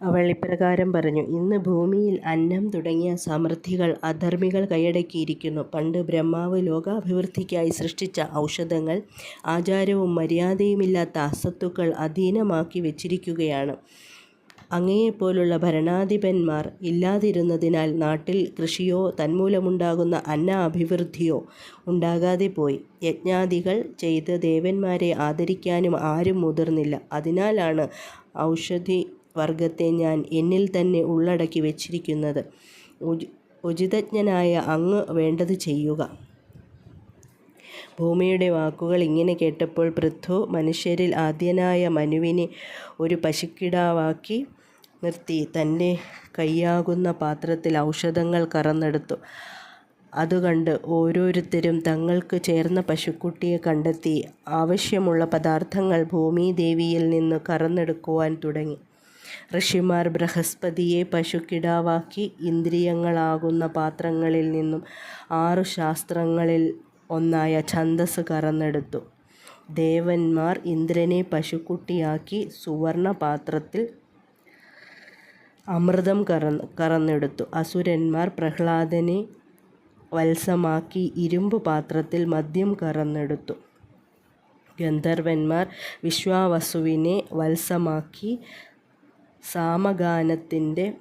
അവൾ ഇപ്രകാരം പറഞ്ഞു. ഇന്ന് ഭൂമിയിൽ അന്നം തുടങ്ങിയ സമൃദ്ധികൾ അധർമ്മികൾ കൈയടക്കിയിരിക്കുന്നു. പണ്ട് ബ്രഹ്മാവ് ലോകാഭിവൃദ്ധിക്കായി സൃഷ്ടിച്ച ഔഷധങ്ങൾ ആചാരവും മര്യാദയുമില്ലാത്ത അസത്തുക്കൾ അധീനമാക്കി വച്ചിരിക്കുകയാണ്. അങ്ങയെപ്പോലുള്ള ഭരണാധിപന്മാർ ഇല്ലാതിരുന്നതിനാൽ നാട്ടിൽ കൃഷിയോ തന്മൂലമുണ്ടാകുന്ന അന്ന അഭിവൃദ്ധിയോ ഉണ്ടാകാതെ പോയി. യജ്ഞാദികൾ ചെയ്ത് ദേവന്മാരെ ആദരിക്കാനും ആരും മുതിർന്നില്ല. അതിനാലാണ് ഔഷധിവർഗത്തെ ഞാൻ എന്നിൽ തന്നെ ഉള്ളടക്കി വച്ചിരിക്കുന്നത്. ഉചിതജ്ഞനായ അങ്ങ് വേണ്ടത് ചെയ്യുക. ഭൂമിയുടെ വാക്കുകൾ ഇങ്ങനെ കേട്ടപ്പോൾ പൃഥു മനുഷ്യരിൽ ആദ്യനായ മനുവിനെ ഒരു പശുക്കിടാവാക്കി നിർത്തി തന്റെ കൈയാകുന്ന പാത്രത്തിൽ ഔഷധങ്ങൾ കറന്നെടുത്തു. അതുകണ്ട് ഓരോരുത്തരും തങ്ങൾക്ക് ചേർന്ന പശുക്കുട്ടിയെ കണ്ടെത്തി ആവശ്യമുള്ള പദാർത്ഥങ്ങൾ ഭൂമി ദേവിയിൽ നിന്ന് കറന്നെടുക്കുവാൻ തുടങ്ങി. ഋഷിമാർ ബൃഹസ്പതിയെ പശുക്കിടാവാക്കി ഇന്ദ്രിയങ്ങളാകുന്ന പാത്രങ്ങളിൽ നിന്നും ആറു ശാസ്ത്രങ്ങളിൽ ഒന്നായ ഛന്ദസ് കറന്നെടുത്തു. ദേവന്മാർ ഇന്ദ്രനെ പശുക്കുട്ടിയാക്കി സുവർണപാത്രത്തിൽ അമൃതം കറന്നെടുത്തു. അസുരന്മാർ പ്രഹ്ലാദനെ വത്സമാക്കി ഇരുമ്പ് പാത്രത്തിൽ മദ്യം കറന്നെടുത്തു. ഗന്ധർവന്മാർ വിശ്വാവസുവിനെ വത്സമാക്കി സാമഗാനത്തിന്റെ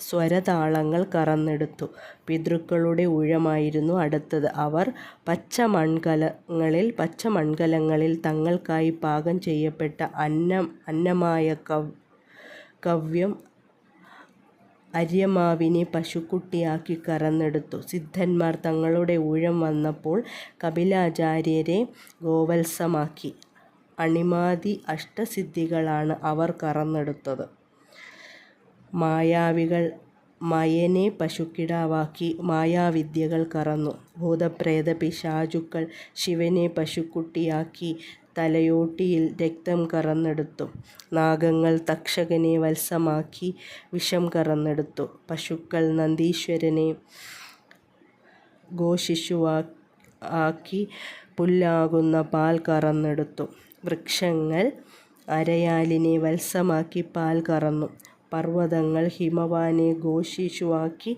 സ്വരതാളങ്ങൾ കറന്നെടുത്തു. പിതൃക്കളുടെ ഊഴമായിരുന്നു അടുത്തത്. അവർ പച്ച മൺകലങ്ങളിൽ പച്ച മൺകലങ്ങളിൽ തങ്ങൾക്കായി പാകം ചെയ്യപ്പെട്ട അന്നം അന്നമായ കവ് കവ്യം അര്യമാവിനെ പശുക്കുട്ടിയാക്കി കറന്നെടുത്തു. സിദ്ധന്മാർ തങ്ങളുടെ ഊഴം വന്നപ്പോൾ കപിലാചാര്യരെ ഗോവത്സമാക്കി. അണിമാദി അഷ്ടസിദ്ധികളാണ് അവർ കറന്നെടുത്തത്. മായാവികൾ മയനെ പശുക്കിടാവാക്കി മായാവിദ്യകൾ കറന്നു. ഭൂതപ്രേത പിശാചുക്കൾ ശിവനെ പശുക്കുട്ടിയാക്കി തലയോട്ടിയിൽ രക്തം കറന്നെടുത്തു. നാഗങ്ങൾ തക്ഷകനെ വത്സമാക്കി വിഷം കറന്നെടുത്തു. പശുക്കൾ നന്ദീശ്വരനെ ഗോശിശുവാക്കി പുല്ലാകുന്ന പാൽ കറന്നെടുത്തു. വൃക്ഷങ്ങൾ അരയാലിനെ വത്സമാക്കി പാൽ കറന്നു. പർവതങ്ങൾ ഹിമവാനെ ഗോശിശുവാക്കി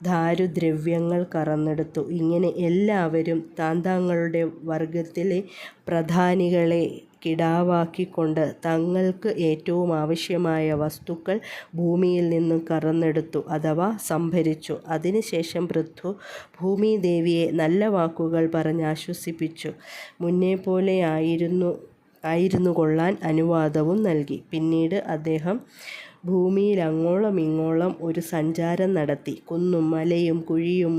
ദാരുദ്രവ്യങ്ങൾ കറന്നെടുത്തു. ഇങ്ങനെ എല്ലാവരും താന്താങ്ങളുടെ വർഗത്തിലെ പ്രധാനികളെ കിടാവാക്കിക്കൊണ്ട് തങ്ങൾക്ക് ഏറ്റവും ആവശ്യമായ വസ്തുക്കൾ ഭൂമിയിൽ നിന്നും കറന്നെടുത്തു അഥവാ സംഭരിച്ചു. അതിനുശേഷം പൃഥു ഭൂമിദേവിയെ നല്ല വാക്കുകൾ പറഞ്ഞ് ആശ്വസിപ്പിച്ചു മുന്നേ പോലെ ആയിരുന്നു കൊള്ളാൻ അനുവാദവും നൽകി. പിന്നീട് അദ്ദേഹം ഭൂമിയിൽ ഭൂമിയിലങ്ങോളമിങ്ങോളം ഒരു സഞ്ചാരം നടത്തി. കുന്നും മലയും കുഴിയും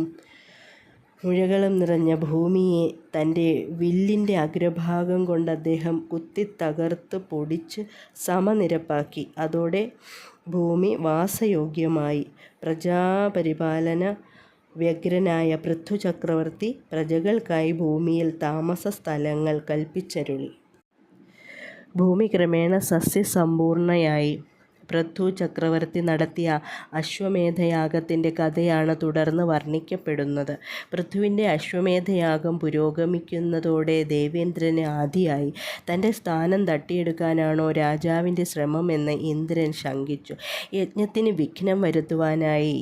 മുഴകളും നിറഞ്ഞ ഭൂമിയെ തന്റെ വില്ലിന്റെ അഗ്രഭാഗം കൊണ്ട് അദ്ദേഹം കുത്തിത്തകർത്ത് പൊടിച്ച് സമനിരപ്പാക്കി. അതോടെ ഭൂമി വാസയോഗ്യമായി. പ്രജാപരിപാലന വ്യഗ്രനായ പൃഥ്വി ചക്രവർത്തി പ്രജകൾക്കായി ഭൂമിയിൽ താമസ സ്ഥലങ്ങൾ കൽപ്പിച്ചരുളി ഭൂമി ക്രമേണ സസ്യസമ്പൂർണയായി. പൃഥു ചക്രവർത്തി നടത്തിയ അശ്വമേധയാഗത്തിന്റെ കഥയാണ് തുടർന്ന് വർണിക്കപ്പെടുന്നത്. പൃഥുവിന്റെ അശ്വമേധയാഗം പുരോഗമിക്കുന്നതോടെ ദേവേന്ദ്രന് ആധിയായി. തന്റെ സ്ഥാനം തട്ടിയെടുക്കാനാണോ രാജാവിന്റെ ശ്രമം എന്ന് ഇന്ദ്രൻ ശങ്കിച്ചു. യജ്ഞത്തിന് വിഘ്നം വരുത്തുവാനായി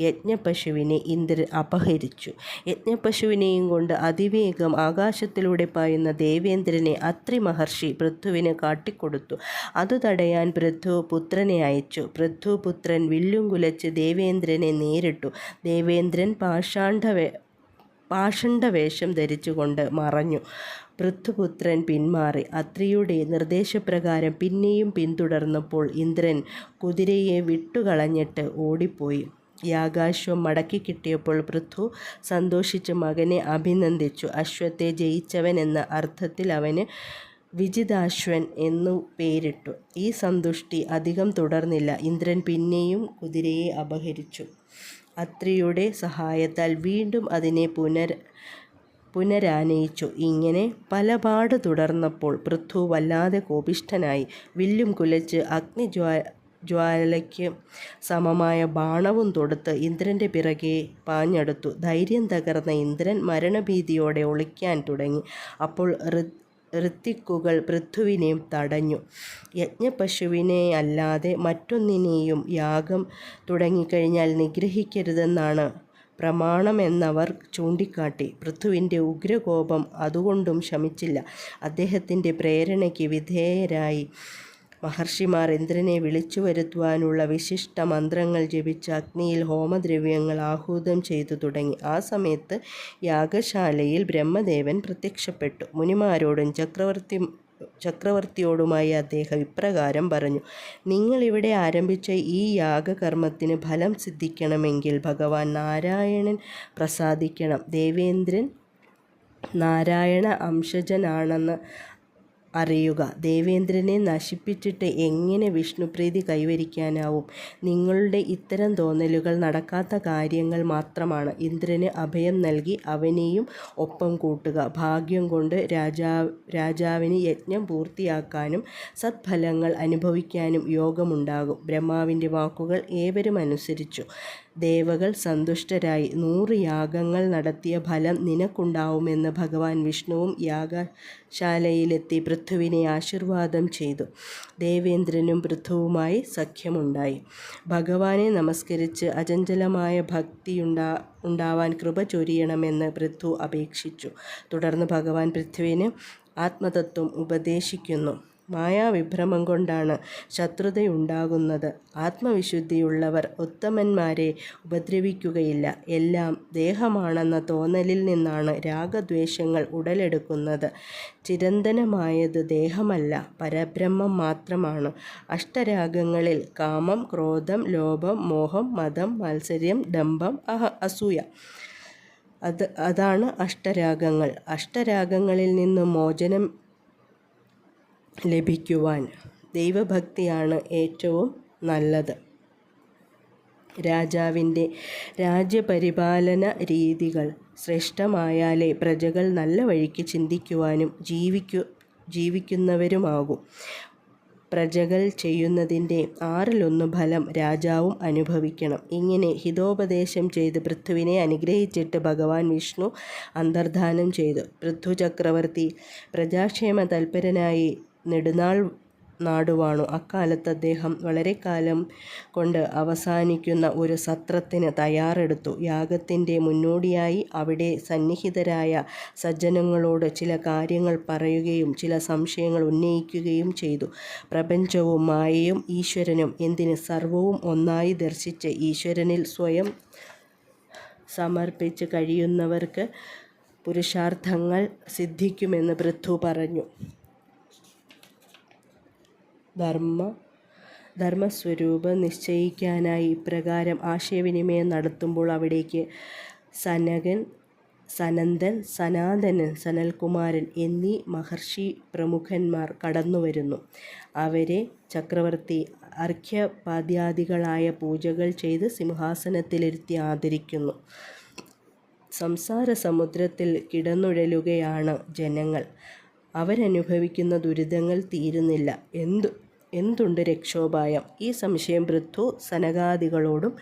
യജ്ഞപശുവിനെ ഇന്ദ്രൻ അപഹരിച്ചു. യജ്ഞപശുവിനെയും കൊണ്ട് അതിവേഗം ആകാശത്തിലൂടെ പായുന്ന ദേവേന്ദ്രനെ അത്രി മഹർഷി പൃഥുവിന് കാട്ടിക്കൊടുത്തു. അത് തടയാൻ പൃഥു പുത്രനെ അയച്ചു. പൃഥുപുത്രൻ വില്ലും കുലച്ച് ദേവേന്ദ്രനെ നേരിട്ടു. ദേവേന്ദ്രൻ പാഷാണ്ഡവേ പാഷണ്ഡവേഷം ധരിച്ചുകൊണ്ട് മറഞ്ഞു. പൃഥുപുത്രൻ പിന്മാറി. അത്രിയുടെ നിർദ്ദേശപ്രകാരം പിന്നെയും പിന്തുടർന്നപ്പോൾ ഇന്ദ്രൻ കുതിരയെ വിട്ടുകളഞ്ഞിട്ട് ഓടിപ്പോയി. യാഗാശ്വം മടക്കിക്കിട്ടിയപ്പോൾ പൃഥു സന്തോഷിച്ച് മകനെ അഭിനന്ദിച്ചു. അശ്വത്തെ ജയിച്ചവൻ എന്ന അർത്ഥത്തിൽ അവന് വിജിതാശ്വൻ എന്നു പേരിട്ടു. ഈ സന്തുഷ്ടി അധികം തുടർന്നില്ല. ഇന്ദ്രൻ പിന്നെയും കുതിരയെ അപഹരിച്ചു. അത്രിയുടെ സഹായത്താൽ വീണ്ടും അതിനെ പുനർ പുനരാനയിച്ചു. ഇങ്ങനെ പലപാട് തുടർന്നപ്പോൾ പൃഥു വല്ലാതെ കോപിഷ്ഠനായി. വില്ലും കുലച്ച് അഗ്നിജ്വാലയ്ക്ക് സമമായ ബാണവും തൊടുത്ത് ഇന്ദ്രന്റെ പിറകെ പാഞ്ഞെടുത്തു. ധൈര്യം തകർന്ന ഇന്ദ്രൻ മരണഭീതിയോടെ ഒളിക്കാൻ തുടങ്ങി. അപ്പോൾ ഋത്തിക്കുകൾ പൃഥ്വിനെയും തടഞ്ഞു. യജ്ഞപശുവിനെ അല്ലാതെ മറ്റൊന്നിനെയും യാഗം തുടങ്ങിക്കഴിഞ്ഞാൽ നിഗ്രഹിക്കരുതെന്നാണ് പ്രമാണമെന്നവർ ചൂണ്ടിക്കാട്ടി. പൃഥുവിന്റെ ഉഗ്രകോപം അതുകൊണ്ടും ശമിച്ചില്ല. അദ്ദേഹത്തിന്റെ പ്രേരണയ്ക്ക് വിധേയരായി. മഹർഷിമാർ ഇന്ദ്രനെ വിളിച്ചു വരുത്തുവാനുള്ള വിശിഷ്ട മന്ത്രങ്ങൾ ജപിച്ച് അഗ്നിയിൽ ഹോമദ്രവ്യങ്ങൾ ആഹൂതം ചെയ്തു തുടങ്ങി. ആ സമയത്ത് യാഗശാലയിൽ ബ്രഹ്മദേവൻ പ്രത്യക്ഷപ്പെട്ടു. മുനിമാരോടും ചക്രവർത്തി ചക്രവർത്തിയോടുമായി അദ്ദേഹം ഇപ്രകാരം പറഞ്ഞു നിങ്ങളിവിടെ ആരംഭിച്ച ഈ യാഗകർമ്മത്തിന് ഫലം സിദ്ധിക്കണമെങ്കിൽ ഭഗവാൻ നാരായണൻ പ്രസാദിക്കണം. ദേവേന്ദ്രൻ നാരായണ അംശജനാണെന്ന് അറിയുക. ദേവേന്ദ്രനെ നശിപ്പിച്ചിട്ട് എങ്ങനെ വിഷ്ണുപ്രീതി കൈവരിക്കാനാവും? നിങ്ങളുടെ ഇത്തരം തോന്നലുകൾ നടക്കാത്ത കാര്യങ്ങൾ മാത്രമാണ്. ഇന്ദ്രന് അഭയം നൽകി അവനെയും ഒപ്പം കൂട്ടുക. ഭാഗ്യം കൊണ്ട് രാജാ രാജാവിന് യജ്ഞം പൂർത്തിയാക്കാനും സത്ഫലങ്ങൾ അനുഭവിക്കാനും യോഗമുണ്ടാകും. ബ്രഹ്മാവിന്റെ വാക്കുകൾ ഏവരും അനുസരിച്ചു. ദേവകൾ സന്തുഷ്ടരായി. നൂറ് യാഗങ്ങൾ നടത്തിയ ഫലം നിനക്കുണ്ടാവുമെന്ന് ഭഗവാൻ വിഷ്ണുവും യാഗശാലയിലെത്തി പൃഥുവിനെ ആശീർവാദം ചെയ്തു. ദേവേന്ദ്രനും പൃഥുവുമായി സഖ്യമുണ്ടായി. ഭഗവാനെ നമസ്കരിച്ച് അചഞ്ചലമായ ഭക്തിയുണ്ടാ ഉണ്ടാവാൻ കൃപ ചൊരിയണമെന്ന് പൃഥു അപേക്ഷിച്ചു. തുടർന്ന് ഭഗവാൻ പൃഥ്വിന് ആത്മതത്വം ഉപദേശിക്കുന്നു. മായാവിഭ്രമം കൊണ്ടാണ് ശത്രുതയുണ്ടാകുന്നത്. ആത്മവിശുദ്ധിയുള്ളവർ ഉത്തമന്മാരെ ഉപദ്രവിക്കുകയില്ല. എല്ലാം ദേഹമാണെന്ന തോന്നലിൽ നിന്നാണ് രാഗദ്വേഷങ്ങൾ ഉടലെടുക്കുന്നത്. ചിരന്തനമായത് ദേഹമല്ല പരബ്രഹ്മം മാത്രമാണ്. അഷ്ടരാഗങ്ങളിൽ കാമം ക്രോധം ലോഭം മോഹം മതം മത്സര്യം ഡംഭം അഹ അസൂയ. അത് അതാണ് അഷ്ടരാഗങ്ങൾ. അഷ്ടരാഗങ്ങളിൽ നിന്ന് മോചനം ലഭിക്കുവാൻ ദൈവഭക്തിയാണ് ഏറ്റവും നല്ലത്. രാജാവിന്റെ രാജ്യപരിപാലന രീതികൾ ശ്രേഷ്ഠമായാലേ പ്രജകൾ നല്ല വഴിക്ക് ചിന്തിക്കുവാനും ജീവിക്കു ജീവിക്കുന്നവരുമാകും. പ്രജകൾ ചെയ്യുന്നതിന്റെ ആറിലൊന്ന് ഫലം രാജാവും അനുഭവിക്കണം. ഇങ്ങനെ ഹിതോപദേശം ചെയ്ത് പൃഥുവിനെ അനുഗ്രഹിച്ചിട്ട് ഭഗവാൻ വിഷ്ണു അന്തർധാനം ചെയ്തു. പൃഥു ചക്രവർത്തി പ്രജാക്ഷേമ തൽപരനായി നെടുനാൾ നാടുവാണു. അക്കാലത്ത് അദ്ദേഹം വളരെക്കാലം കൊണ്ട് അവസാനിക്കുന്ന ഒരു സത്രത്തിന് തയ്യാറെടുത്തു. യാഗത്തിന്റെ മുന്നോടിയായി അവിടെ സന്നിഹിതരായ സജ്ജനങ്ങളോട് ചില കാര്യങ്ങൾ പറയുകയും ചില സംശയങ്ങൾ ഉന്നയിക്കുകയും ചെയ്തു. പ്രപഞ്ചവും മായയും ഈശ്വരനും എന്തിന് സർവവും ഒന്നായി ദർശിച്ച് ഈശ്വരനിൽ സ്വയം സമർപ്പിച്ച് കഴിയുന്നവർക്ക് പുരുഷാർത്ഥങ്ങൾ സിദ്ധിക്കുമെന്ന് പൃഥു പറഞ്ഞു. ധർമ്മ ധർമ്മസ്വരൂപം നിശ്ചയിക്കാനായി ഇപ്രകാരം ആശയവിനിമയം നടത്തുമ്പോൾ അവിടേക്ക് സനകൻ സനന്ദൻ സനാതനൻ സനൽകുമാരൻ എന്നീ മഹർഷി പ്രമുഖന്മാർ കടന്നുവരുന്നു. അവരെ ചക്രവർത്തി അർഘ്യപാദ്യാദികളായ പൂജകൾ ചെയ്ത് സിംഹാസനത്തിലിരുത്തി ആദരിക്കുന്നു. സംസാര സമുദ്രത്തിൽ കിടന്നുഴലുകയാണ് ജനങ്ങൾ. അവരനുഭവിക്കുന്ന ദുരിതങ്ങൾ തീരുന്നില്ല. എന്തു എന്തുണ്ട് രക്ഷോപായം? ഈ സംശയം പൃഥു സനകാദികളോടും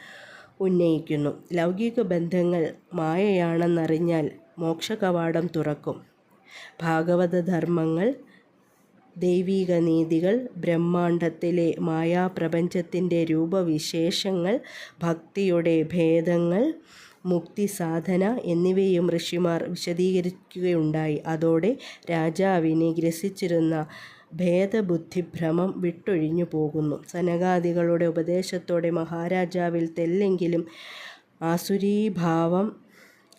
ഉന്നയിക്കുന്നു. ലൗകിക ബന്ധങ്ങൾ മായയാണെന്നറിഞ്ഞാൽ മോക്ഷകവാടം തുറക്കും. ഭാഗവതധർമ്മങ്ങൾ ദൈവീക നീതികൾ ബ്രഹ്മാണ്ടത്തിലെ മായാപ്രപഞ്ചത്തിന്റെ രൂപവിശേഷങ്ങൾ ഭക്തിയുടെ ഭേദങ്ങൾ മുക്തി സാധന എന്നിവയും ഋഷിമാർ വിശദീകരിക്കുകയുണ്ടായി. അതോടെ രാജാവിനെ ഗ്രസിച്ചിരുന്ന ഭേദബുദ്ധിഭ്രമം വിട്ടൊഴിഞ്ഞു പോകുന്നു. സനകാദികളുടെ ഉപദേശത്തോടെ മഹാരാജാവിൽ തെല്ലെങ്കിലും ആസുരീഭാവം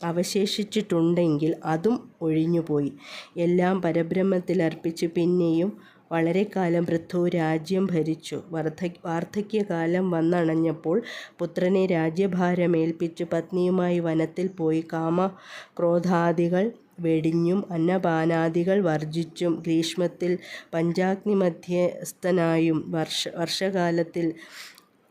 അവശേഷിച്ചിട്ടുണ്ടെങ്കിൽ അതും ഒഴിഞ്ഞുപോയി. എല്ലാം പരബ്രഹ്മത്തിൽ അർപ്പിച്ച് പിന്നെയും വളരെക്കാലം പൃഥു രാജ്യം ഭരിച്ചു. വർദ്ധ വാർദ്ധക്യകാലം വന്നണഞ്ഞപ്പോൾ പുത്രനെ രാജ്യഭാരമേൽപ്പിച്ച് പത്നിയുമായി വനത്തിൽ പോയി കാമ ക്രോധാദികൾ വെടിഞ്ഞും അന്നപാനാദികൾ വർജിച്ചും ഗ്രീഷ്മത്തിൽ പഞ്ചാഗ്നി മധ്യസ്ഥനായും വർഷ വർഷകാലത്തിൽ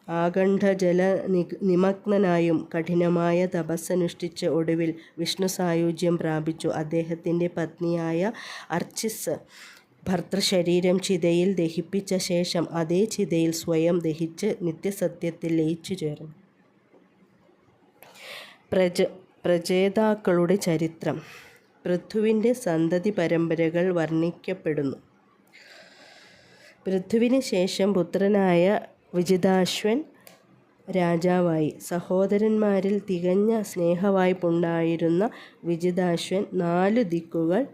ആകണ്ഠജല നി നിമഗ്നനായും കഠിനമായ തപസ്സനുഷ്ഠിച്ച് ഒടുവിൽ വിഷ്ണു സായുജ്യം പ്രാപിച്ചു. അദ്ദേഹത്തിന്റെ പത്നിയായ അർച്ചിസ് ഭർത്തൃശരീരം ചിതയിൽ ദഹിപ്പിച്ച ശേഷം അതേ ചിതയിൽ സ്വയം ദഹിച്ച് നിത്യസത്യത്തിൽ ലയിച്ചു ചേർന്നു. പ്രജ പ്രജേതാക്കളുടെ ചരിത്രം. പൃഥുവിന്റെ സന്തതി പരമ്പരകൾ വർണിക്കപ്പെടുന്നു. പൃഥുവിന് ശേഷം പുത്രനായ വിജിതാശ്വൻ രാജാവായി. സഹോദരന്മാരിൽ തികഞ്ഞ സ്നേഹവായ്പുണ്ടായിരുന്ന വിജിതാശ്വൻ നാലു ദിക്കുകൾ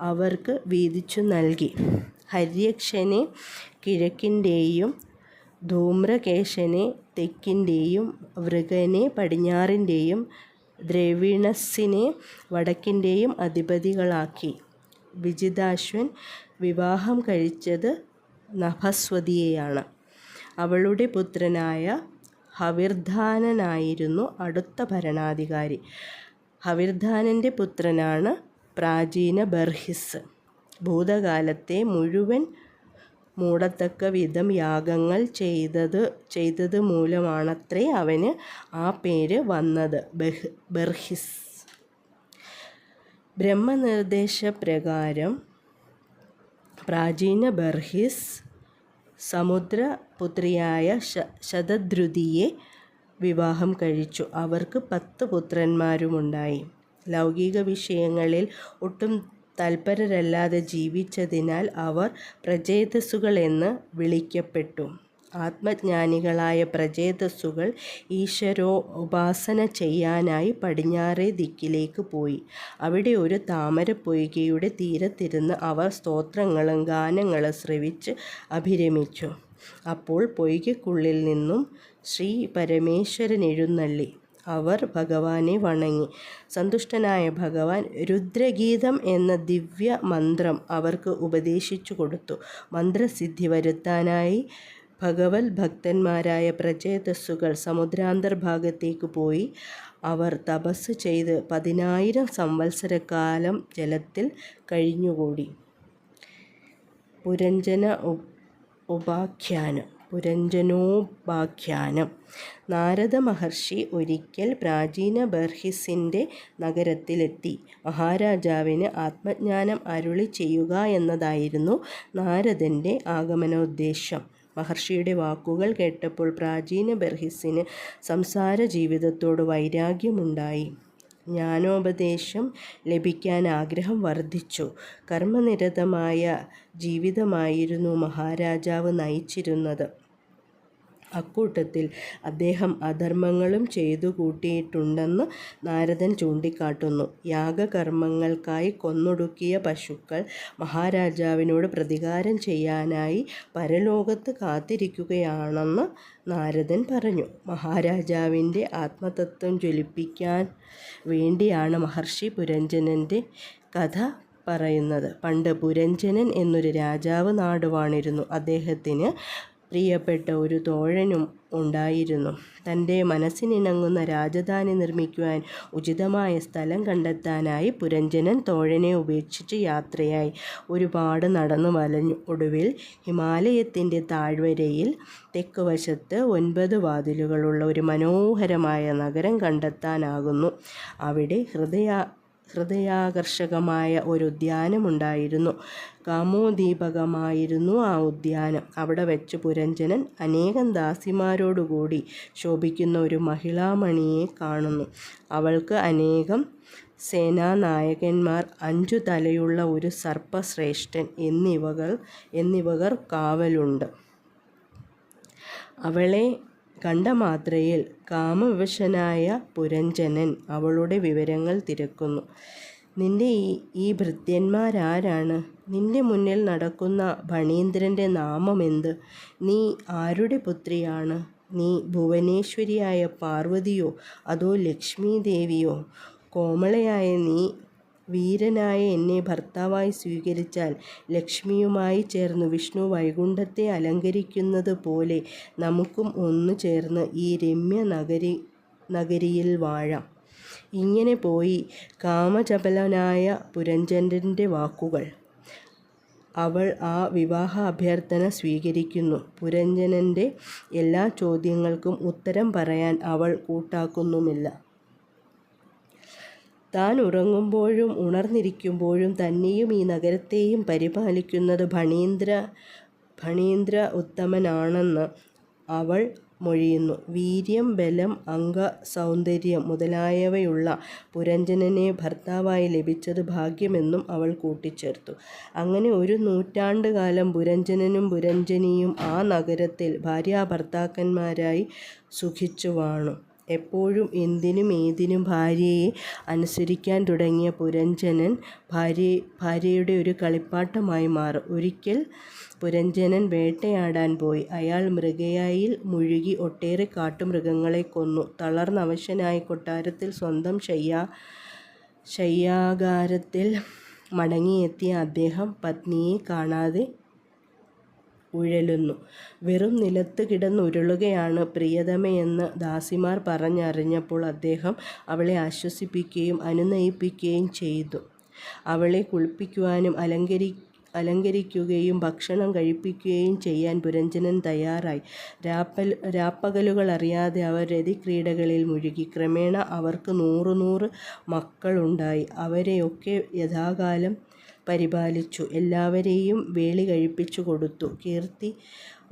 അവർക്ക് വീതിച്ചു നൽകി. ഹര്യക്ഷനെ കിഴക്കിന്റെയും ധൂമ്രകേശനെ തെക്കിന്റെയും വൃഗനെ പടിഞ്ഞാറിന്റെയും ദ്രവിണസ്സിനെ വടക്കിന്റെയും അധിപതികളാക്കി. വിജിതാശ്വൻ വിവാഹം കഴിച്ചത് നഭസ്വതിയെയാണ്. അവളുടെ പുത്രനായ ഹവിർധാനനായിരുന്നു അടുത്ത ഭരണാധികാരി. ഹവിർധാനന്റെ പുത്രനാണ് പ്രാചീന ബർഹിസ്. ഭൂതകാലത്തെ മുഴുവൻ മൂടത്തക്ക വിധം യാഗങ്ങൾ ചെയ്തത് ചെയ്തത് മൂലമാണത്രേ അവന് ആ പേര് വന്നത്. ബഹ് ബർഹിസ്. ബ്രഹ്മനിർദ്ദേശപ്രകാരം പ്രാചീന ബർഹിസ് സമുദ്രപുത്രിയായ ശ ശതദ്രുതിയെ വിവാഹം കഴിച്ചു. അവർക്ക് പത്ത് പുത്രന്മാരുമുണ്ടായി. ലൗകിക വിഷയങ്ങളിൽ ഒട്ടും തൽപരരല്ലാതെ ജീവിച്ചതിനാൽ അവർ പ്രചേതസ്സുകൾ എന്ന് വിളിക്കപ്പെട്ടു. ആത്മജ്ഞാനികളായ പ്രചേതസ്സുകൾ ഈശ്വരോ ഉപാസന ചെയ്യാനായി പടിഞ്ഞാറേ ദിക്കിലേക്ക് പോയി. അവിടെ ഒരു താമരപ്പൊയ്കയുടെ തീരത്തിരുന്ന് അവർ സ്തോത്രങ്ങളും ഗാനങ്ങളും ശ്രവിച്ച് അഭിരമിച്ചു. അപ്പോൾ പൊയ്കയ്ക്കുള്ളിൽ നിന്നും ശ്രീ പരമേശ്വരൻ എഴുന്നള്ളി അവർ ഭഗവാനെ വണങ്ങി. സന്തുഷ്ടനായ ഭഗവാൻ രുദ്രഗീതം എന്ന ദിവ്യ മന്ത്രം അവർക്ക് ഉപദേശിച്ചു കൊടുത്തു. മന്ത്രസിദ്ധി വരുത്താനായി ഭഗവത് ഭക്തന്മാരായ പ്രചേതസ്സുകൾ സമുദ്രാന്തർഭാഗത്തേക്ക് പോയി. അവർ തപസ് ചെയ്ത് പതിനായിരം സംവത്സരക്കാലം ജലത്തിൽ കഴിഞ്ഞുകൂടി. പുരഞ്ജന ഉപാഖ്യാനം. പുരഞ്ജനോപാഖ്യാനം. നാരദ മഹർഷി ഒരിക്കൽ പ്രാചീന ബർഹിസിന്റെ നഗരത്തിലെത്തി. മഹാരാജാവിന് ആത്മജ്ഞാനം അരുളി ചെയ്യുക എന്നതായിരുന്നു നാരദന്റെ ആഗമനോദ്ദേശം മഹർഷിയുടെ വാക്കുകൾ കേട്ടപ്പോൾ പ്രാചീന ബർഹിസിന് സംസാര ജീവിതത്തോട് വൈരാഗ്യമുണ്ടായി. ജ്ഞാനോപദേശം ലഭിക്കാൻ ആഗ്രഹം വർദ്ധിച്ചു. കർമ്മനിരതമായ ജീവിതമായിരുന്നു മഹാരാജാവ് നയിച്ചിരുന്നത്. അക്കൂട്ടത്തിൽ അദ്ദേഹം അധർമ്മങ്ങളും ചെയ്തു കൂട്ടിയിട്ടുണ്ടെന്ന് നാരദൻ ചൂണ്ടിക്കാട്ടുന്നു. യാഗകർമ്മങ്ങൾക്കായി കൊന്നൊടുക്കിയ പശുക്കൾ മഹാരാജാവിനോട് പ്രതികാരം ചെയ്യാനായി പരലോകത്ത് കാത്തിരിക്കുകയാണെന്ന് നാരദൻ പറഞ്ഞു. മഹാരാജാവിന്റെ ആത്മതത്വം ജ്വലിപ്പിക്കാൻ വേണ്ടിയാണ് മഹർഷി പുരഞ്ജനന്റെ കഥ പറയുന്നത്. പണ്ട് പുരഞ്ജനൻ എന്നൊരു രാജാവ് നാടുവാണിരുന്നു. അദ്ദേഹത്തിന് പ്രിയപ്പെട്ട ഒരു തോഴനും ഉണ്ടായിരുന്നു. തന്റെ മനസ്സിനിണങ്ങുന്ന രാജധാനി നിർമ്മിക്കുവാൻ ഉചിതമായ സ്ഥലം കണ്ടെത്താനായി പുരഞ്ജനൻ തോഴനെ ഉപേക്ഷിച്ച് യാത്രയായി. ഒരുപാട് നടന്നു വലഞ്ഞു. ഒടുവിൽ ഹിമാലയത്തിന്റെ താഴ്വരയിൽ തെക്ക് വശത്ത് ഒൻപത് വാതിലുകളുള്ള ഒരു മനോഹരമായ നഗരം കണ്ടെത്താനാകുന്നു. അവിടെ ഹൃദയ ഹൃദയാകർഷകമായ ഒരു ഉദ്യാനമുണ്ടായിരുന്നു കാമോദീപകമായിരുന്നു ആ ഉദ്യാനം. അവിടെ വെച്ച് പുരഞ്ജനൻ അനേകം ദാസിമാരോടുകൂടി ശോഭിക്കുന്ന ഒരു മഹിളാമണിയെ കാണുന്നു. അവൾക്ക് അനേകം സേനാനായകന്മാർ അഞ്ചു തലയുള്ള ഒരു സർപ്പശ്രേഷ്ഠൻ എന്നിവകൾ എന്നിവകർ കാവലുണ്ട്. അവളെ കണ്ട മാത്രയിൽ കാമവിവശനായ പുരഞ്ജനൻ അവളുടെ വിവരങ്ങൾ തിരക്കുന്നു. നിന്റെ ഈ ഈ ഭൃത്യന്മാരാരാണ്? നിന്റെ മുന്നിൽ നടക്കുന്ന ഭണീന്ദ്രന്റെ എന്ത് നീ ആരുടെ പുത്രിയാണ്? നീ ഭുവനേശ്വരിയായ പാർവതിയോ അതോ ലക്ഷ്മി ദേവിയോ കോമളയായ നീ വീരനായ എന്നെ ഭർത്താവായി സ്വീകരിച്ചാൽ ലക്ഷ്മിയുമായി ചേർന്ന് വിഷ്ണു വൈകുണ്ഠത്തെ അലങ്കരിക്കുന്നത് പോലെ നമുക്കും ഒന്നു ചേർന്ന് ഈ രമ്യ നഗരി നഗരിയിൽ വാഴാം. ഇങ്ങനെ പോയി കാമചപലനായ പുരഞ്ജനന്റെ വാക്കുകൾ. അവൾ ആ വിവാഹ അഭ്യർത്ഥന സ്വീകരിക്കുന്നു. പുരഞ്ജനന്റെ എല്ലാ ചോദ്യങ്ങൾക്കും ഉത്തരം പറയാൻ അവൾ കൂട്ടാക്കുന്നുമില്ല. താൻ ഉറങ്ങുമ്പോഴും ഉണർന്നിരിക്കുമ്പോഴും തന്നെയും ഈ നഗരത്തെയും പരിപാലിക്കുന്നത് ഭണീന്ദ്ര ഭണീന്ദ്ര ഉത്തമനാണെന്ന് അവൾ മൊഴിയുന്നു. വീര്യം, ബലം, അംഗ സൗന്ദര്യം മുതലായവയുള്ള പുരഞ്ജനനെ ഭർത്താവായി ലഭിച്ചത് ഭാഗ്യമെന്നും അവൾ കൂട്ടിച്ചേർത്തു. അങ്ങനെ ഒരു നൂറ്റാണ്ട് കാലം പുരഞ്ജനനും പുരഞ്ജനിയും ആ നഗരത്തിൽ ഭാര്യാഭർത്താക്കന്മാരായി സുഖിച്ചു വാണു. എപ്പോഴും എന്തിനും ഏതിനും ഭാര്യയെ അനുസരിക്കാൻ തുടങ്ങിയ പുരഞ്ജനൻ ഭാര്യ ഭാര്യയുടെ ഒരു കളിപ്പാട്ടമായി മാറും. ഒരിക്കൽ പുരഞ്ജനൻ വേട്ടയാടാൻ പോയി. അയാൾ മൃഗയായിൽ മുഴുകി ഒട്ടേറെ കാട്ടുമൃഗങ്ങളെ കൊന്നു. തളർന്നവശനായി കൊട്ടാരത്തിൽ സ്വന്തം ശയ്യ ശയ്യാകാരത്തിൽ മടങ്ങിയെത്തിയ അദ്ദേഹം പത്നിയെ കാണാതെ ഉഴലുന്നു. വെറും നിലത്ത് കിടന്നുരുളുകയാണ് പ്രിയതമയെന്ന് ദാസിമാർ പറഞ്ഞറിഞ്ഞപ്പോൾ അദ്ദേഹം അവളെ ആശ്വസിപ്പിക്കുകയും അനുനയിപ്പിക്കുകയും ചെയ്തു. അവളെ കുളിപ്പിക്കുവാനും അലങ്കരി അലങ്കരിക്കുകയും ഭക്ഷണം കഴിപ്പിക്കുകയും ചെയ്യാൻ പുരഞ്ജനൻ തയ്യാറായി. രാപ്പൽ രാപ്പകലുകൾ അറിയാതെ അവർ രതിക്രീഡകളിൽ മുഴുകി. ക്രമേണ അവർക്ക് നൂറു നൂറ് മക്കളുണ്ടായി. അവരെയൊക്കെ യഥാകാലം പരിപാലിച്ചു. എല്ലാവരെയും വേളി കഴിപ്പിച്ചു കൊടുത്തു. കീർത്തി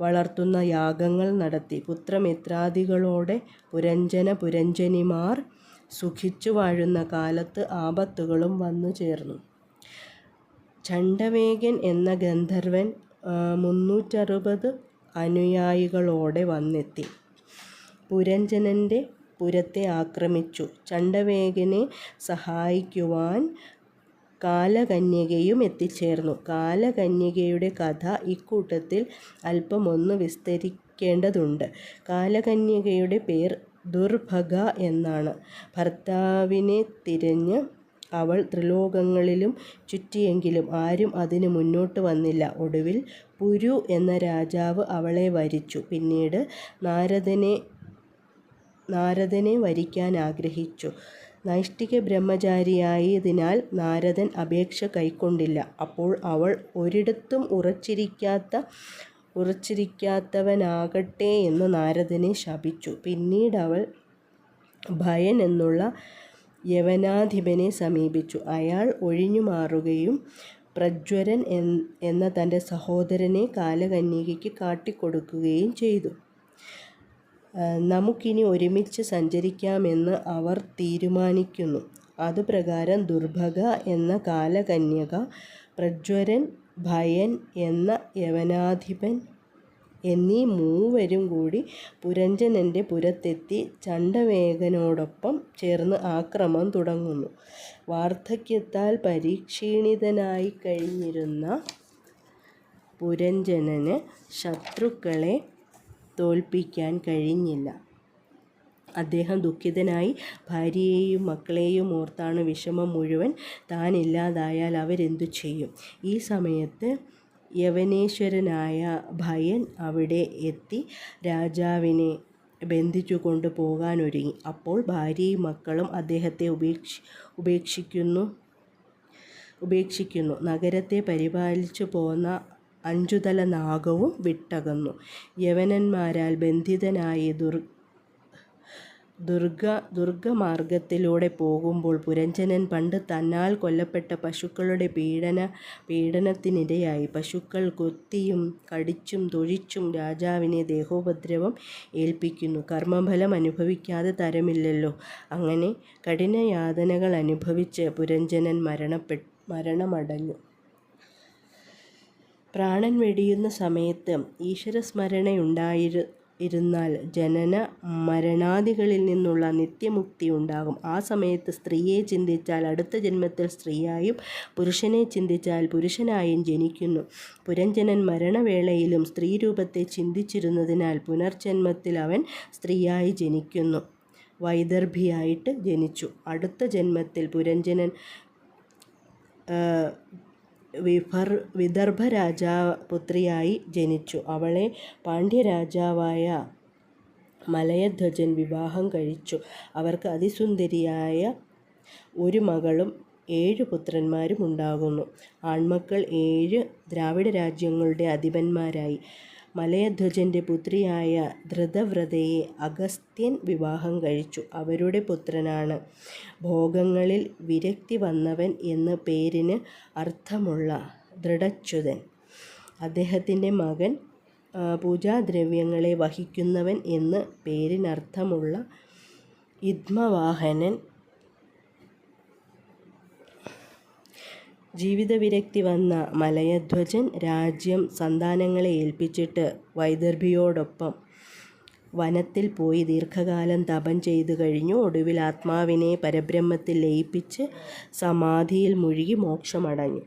വളർത്തുന്ന യാഗങ്ങൾ നടത്തി. പുത്രമിത്രാദികളോടെ പുരഞ്ജന പുരഞ്ജനിമാർ സുഖിച്ചു വാഴുന്ന കാലത്ത് ആപത്തുകളും വന്നു ചേർന്നു ചണ്ടവേഗൻ എന്ന ഗന്ധർവൻ മുന്നൂറ്ററുപത് അനുയായികളോടെ വന്നെത്തി. പുരഞ്ജനന്റെ പുരത്തെ ആക്രമിച്ചു. ചണ്ടവേഗനെ സഹായിക്കുവാൻ കാലകന്യകയും എത്തിച്ചേർന്നു. കാലകന്യകയുടെ കഥ ഇക്കൂട്ടത്തിൽ അല്പമൊന്ന് വിസ്തരിക്കേണ്ടതുണ്ട്. കാലകന്യകയുടെ പേർ ദുർഭഗ എന്നാണ്. ഭർത്താവിനെ തിരഞ്ഞ് അവൾ ത്രിലോകങ്ങളിലും ചുറ്റിയെങ്കിലും ആരും അതിന് മുന്നോട്ട് വന്നില്ല. ഒടുവിൽ പുരു എന്ന രാജാവ് അവളെ വരിച്ചു. പിന്നീട് നാരദനെ നാരദനെ വരിക്കാൻ ആഗ്രഹിച്ചു. നൈഷ്ഠിക ബ്രഹ്മചാരിയായതിനാൽ നാരദൻ അപേക്ഷ കൈക്കൊണ്ടില്ല. അപ്പോൾ അവൾ ഒരിടത്തും ഉറച്ചിരിക്കാത്ത ഉറച്ചിരിക്കാത്തവനാകട്ടെ എന്ന് നാരദനെ ശപിച്ചു. പിന്നീട് അവൾ ഭയൻ എന്നുള്ള യവനാധിപനെ സമീപിച്ചു. അയാൾ ഒഴിഞ്ഞുമാറുകയും പ്രജ്വരൻ എന്ന തന്റെ സഹോദരനെ കാലകന്യകയ്ക്ക് കാട്ടിക്കൊടുക്കുകയും ചെയ്തു. നമുക്കിനി ഒരുമിച്ച് സഞ്ചരിക്കാമെന്ന് അവർ തീരുമാനിക്കുന്നു. അതുപ്രകാരം ദുർഭഗ എന്ന കാലകന്യക, പ്രജ്വരൻ, ഭയൻ എന്ന യവനാധിപൻ എന്നീ മൂവരും കൂടി പുരഞ്ജനന്റെ പുരത്തെത്തി ചണ്ടവേഗനോടൊപ്പം ചേർന്ന് ആക്രമം തുടങ്ങുന്നു. വാർദ്ധക്യത്താൽ പരീക്ഷീണിതനായി കഴിഞ്ഞിരുന്ന പുരഞ്ജനന് ശത്രുക്കളെ തോൽപ്പിക്കാൻ കഴിഞ്ഞില്ല. അദ്ദേഹം ദുഃഖിതനായി. ഭാര്യയെയും മക്കളെയും ഓർത്താണ് വിഷമം മുഴുവൻ. താനില്ലാതായാൽ അവരെന്തു ചെയ്യും? ഈ സമയത്ത് യവനേശ്വരനായ ഭയൻ അവിടെ എത്തി രാജാവിനെ ബന്ധിച്ചു കൊണ്ടു പോകാനൊരുങ്ങി. അപ്പോൾ ഭാര്യയും മക്കളും അദ്ദേഹത്തെ ഉപേക്ഷി ഉപേക്ഷിക്കുന്നു ഉപേക്ഷിക്കുന്നു. നഗരത്തെ പരിപാലിച്ചു പോന്ന അഞ്ചുതല നാഗവും വിട്ടകന്നു. യവനന്മാരാൽ ബന്ധിതനായി ദുർ ദുർഗ ദുർഗമാർഗത്തിലൂടെ പോകുമ്പോൾ പുരഞ്ജനൻ പണ്ട് തന്നാൽ കൊല്ലപ്പെട്ട പശുക്കളുടെ പീഡന പീഡനത്തിനിരയായി. പശുക്കൾ കൊത്തിയും കടിച്ചും തൊഴിച്ചും രാജാവിനെ ദേഹോപദ്രവം ഏൽപ്പിക്കുന്നു. കർമ്മഫലം അനുഭവിക്കാതെ തരമില്ലല്ലോ. അങ്ങനെ കഠിനയാതനകൾ അനുഭവിച്ച് പുരഞ്ജനൻ മരണമടഞ്ഞു. പ്രാണൻ വെടിയുന്ന സമയത്ത് ഈശ്വരസ്മരണയുണ്ടായിരു ഇരുന്നാൽ ജനന മരണാദികളിൽ നിന്നുള്ള നിത്യമുക്തി ഉണ്ടാകും ആ സമയത്ത് സ്ത്രീയെ ചിന്തിച്ചാൽ അടുത്ത ജന്മത്തിൽ സ്ത്രീയായും പുരുഷനെ ചിന്തിച്ചാൽ പുരുഷനായും ജനിക്കുന്നു. പുരഞ്ജനൻ മരണവേളയിലും സ്ത്രീ രൂപത്തെ ചിന്തിച്ചിരുന്നതിനാൽ പുനർജന്മത്തിൽ അവൻ സ്ത്രീയായി ജനിക്കുന്നു. വൈദർഭിയായിട്ട് ജനിച്ചു. അടുത്ത ജന്മത്തിൽ പുരഞ്ജനൻ വിദർഭരാജപുത്രിയായി ജനിച്ചു. അവളെ പാണ്ഡ്യരാജാവായ മലയധ്വജൻ വിവാഹം കഴിച്ചു. അവർക്ക് അതിസുന്ദരിയായ ഒരു മകളും ഏഴ് പുത്രന്മാരും ഉണ്ടാകുന്നു. ആൺമക്കൾ ഏഴ് ദ്രാവിഡ രാജ്യങ്ങളുടെ അധിപന്മാരായി. മലയധ്വജന്റെ പുത്രിയായ ധൃതവ്രതയെ അഗസ്ത്യൻ വിവാഹം കഴിച്ചു. അവരുടെ പുത്രനാണ് ഭോഗങ്ങളിൽ വിരക്തി വന്നവൻ എന്ന പേരിന് അർത്ഥമുള്ള ദൃഢച്യുതൻ. അദ്ദേഹത്തിന്റെ മകൻ പൂജാദ്രവ്യങ്ങളെ വഹിക്കുന്നവൻ എന്ന് പേരിനർത്ഥമുള്ള യിദ്മവാഹനൻ ജീവിതവിരക്തി വന്ന മലയധ്വജൻ രാജ്യം സന്താനങ്ങളെ ഏൽപ്പിച്ചിട്ട് വൈദർഭിയോടൊപ്പം വനത്തിൽ പോയി ദീർഘകാലം തപം ചെയ്തു കഴിഞ്ഞു. ഒടുവിൽ ആത്മാവിനെ പരബ്രഹ്മത്തിൽ ലയിപ്പിച്ച് സമാധിയിൽ മുഴുകി മോക്ഷമടഞ്ഞു.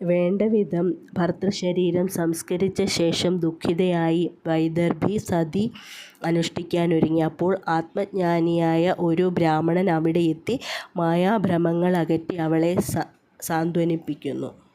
വേണ്ടവിധം ഭർത്തൃശരീരം സംസ്കരിച്ച ശേഷം ദുഃഖിതയായി വൈദർഭി സതി അനുഷ്ഠിക്കാനൊരുങ്ങി. അപ്പോൾ ആത്മജ്ഞാനിയായ ഒരു ബ്രാഹ്മണൻ അവിടെ എത്തി മായാഭ്രമങ്ങൾ അകറ്റി അവളെ സാന്ത്വനിപ്പിക്കുന്നു.